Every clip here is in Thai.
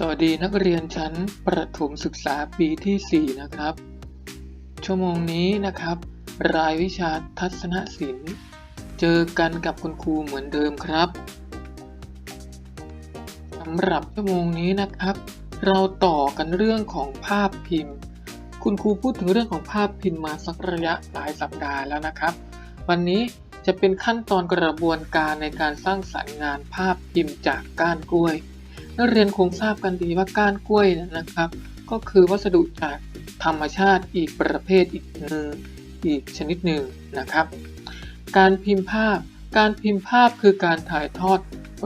สวัสดีนักเรียนชั้นประถมศึกษาปีที่ 4 นะครับ ชั่วโมงนี้นะครับ รายวิชาทัศนศิลป์ เจอกันกับคุณครูเหมือนเดิมครับสำหรับชั่วโมงนี้นะครับ เราต่อกันเรื่องของภาพพิมพ์ คุณครูพูดถึงเรื่องของภาพพิมพ์มาสักระยะหลายสัปดาห์แล้วนะครับ วันนี้จะเป็นขั้นตอนกระบวนการในการสร้างสรรค์งานภาพพิมพ์จากก้านกล้วย นักเรียนคงทราบกันดีว่าก้านกล้วยนะครับ ก็คือวัสดุจากธรรมชาติอีกประเภทอีกหนึ่งอีกชนิดหนึ่งนะครับ การพิมพ์ภาพ การพิมพ์ภาพคือการถ่ายทอด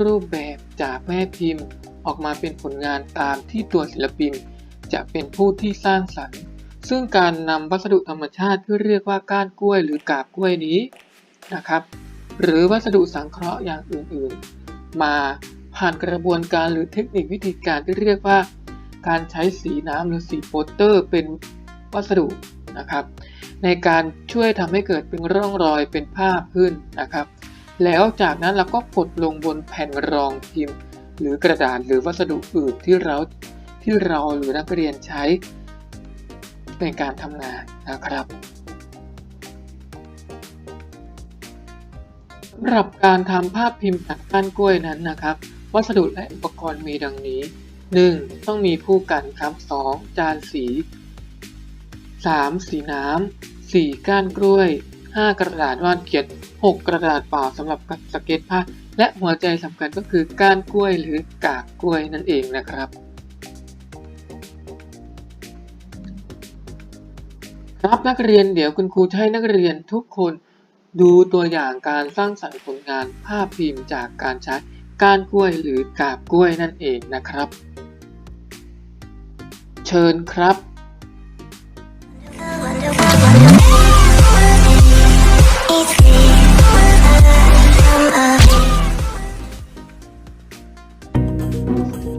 รูปแบบจากแม่พิมพ์ ออกมาเป็นผลงานตามที่ตัวศิลปิน จะเป็นผู้ที่สร้างสรรค์ ซึ่งการนำวัสดุธรรมชาติที่เรียกว่าก้านกล้วยหรือกาบกล้วยนี้นะครับ หรือวัสดุสังเคราะห์อย่างอื่นๆ มา ผ่านกระบวนการหรือเทคนิควิธีการที่เรียกว่า การใช้สีน้ำหรือสีโปสเตอร์เป็นวัสดุนะครับ ในการช่วยทำให้เกิดเป็นร่องรอยเป็นภาพขึ้นนะครับ แล้วจากนั้นเราก็กดลงบนแผ่นรองพิมพ์ หรือกระดาษหรือวัสดุอื่นที่เราที่เราหรือนักเรียนใช้ในการทำงานนะครับสำหรับการทำภาพพิมพ์จากก้านกล้วยนั้นนะครับ วัสดุและอุปกรณ์มีดังนี้ 1. ต้องมีผู้กันครับ 2. จานสี 3. สีน้ำ 4. ก้านกล้วย 5. กระดาษวาดเขียน 6. กระดาษเปล่าสำหรับสเก็ตภาพ และหัวใจสำคัญก็คือก้านกล้วยหรือกากกล้วยนั่นเองนะครับ ครับนักเรียนเดี๋ยวคุณครูจะให้นักเรียนทุกคน ดูตัวอย่างการสร้างสรรค์ผลงานภาพพิมพ์จากการใช้ ก้านกล้วยหรือกาบกล้วยนั่นเองนะครับ เชิญครับ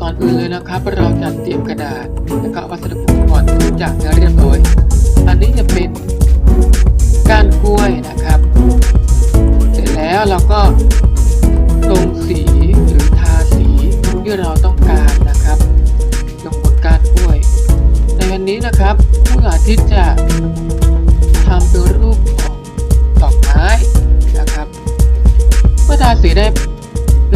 ก่อนอื่นเลยนะครับ เราจะเตรียมกระดาษ และก็วัสดุอุปกรณ์ทุกอย่างให้เรียบร้อย อันนี้จะเป็นก้านกล้วยนะครับ เสร็จแล้วเราก็ ที่เราต้องการนะครับลงบนก้านกล้วย ในวันนี้นะครับผู้สาธิตจะทำเป็นรูปของดอกไม้นะครับ เมื่อทาสีได้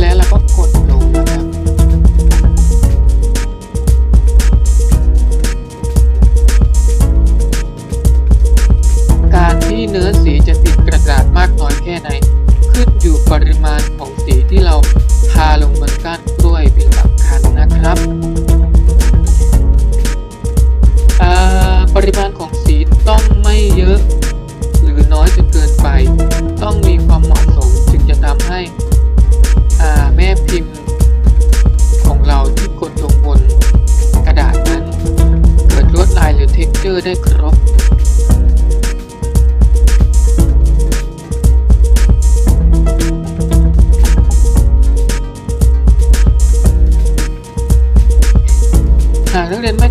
แล้วเราก็กดลงนะครับการที่เนื้อสีจะติดกระดาษมากน้อยแค่ไหน ขึ้นอยู่ปริมาณของสีที่เราทาลงบนก้าน นะครับอ่าปริมาณของสีต้องไม่เยอะ หรือน้อยจนเกินไป ต้องมีค เรียนไม่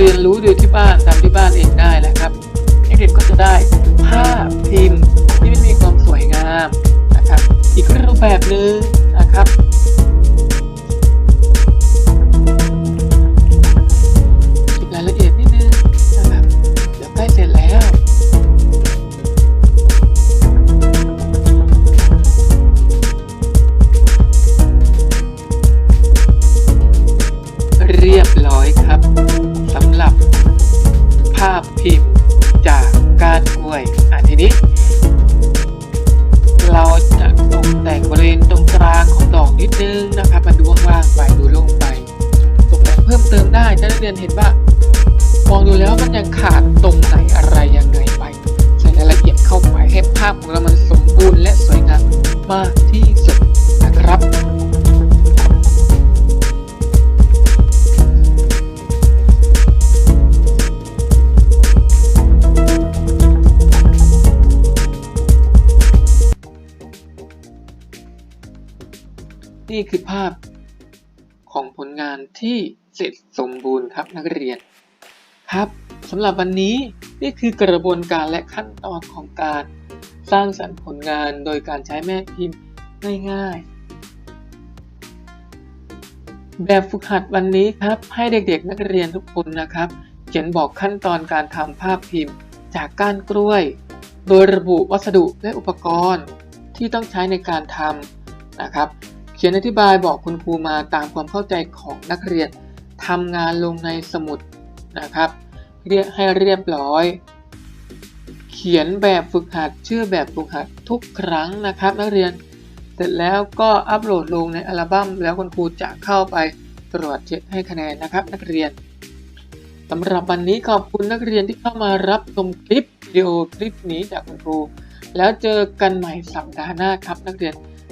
เรียนรู้ดูที่บ้านทำที่บ้านเองได้แหละครับนักเรียนก็จะได้ภาพพิมพ์ที่มันมีความสวยงามนะครับ อีกรูปแบบหนึ่งนะครับ เติมได้นักเรียนเห็นว่ามองดูแล้วมันยังขาดตรงไหนอะไรยังไงไป ใส่รายละเอียดเข้าไปให้ภาพของเรามันสมบูรณ์และสวยงามมากที่สุดนะครับนี่คือภาพ ของผลงานที่เสร็จสมบูรณ์ครับนักเรียน ครับสำหรับวันนี้นี่คือกระบวนการและขั้นตอนของการสร้างสรรค์ผลงานโดยการใช้แม่พิมพ์ง่ายๆ แบบฝึกหัดวันนี้ครับ ให้เด็กๆนักเรียนทุกคนนะครับ เขียนบอกขั้นตอนการทำภาพพิมพ์จากก้านกล้วย โดยระบุวัสดุและอุปกรณ์ที่ต้องใช้ในการทำนะครับ เขียนอธิบายบอกคุณครูมาตามความเข้าใจของนักเรียนทำงานลงในสมุดนะครับ เรียกให้เรียบร้อย เขียนแบบฝึกหัดชื่อแบบฝึกหัดทุกครั้งนะครับ นักเรียนเสร็จแล้วก็อัปโหลดลงในอัลบั้มแล้วคุณครูจะเข้าไปตรวจเช็คให้คะแนนนะครับ นักเรียนสำหรับวันนี้ขอบคุณนักเรียนที่เข้ามารับชมคลิปวิดีโอคลิปนี้จากคุณครู แล้วเจอกันใหม่สัปดาห์หน้าครับนักเรียน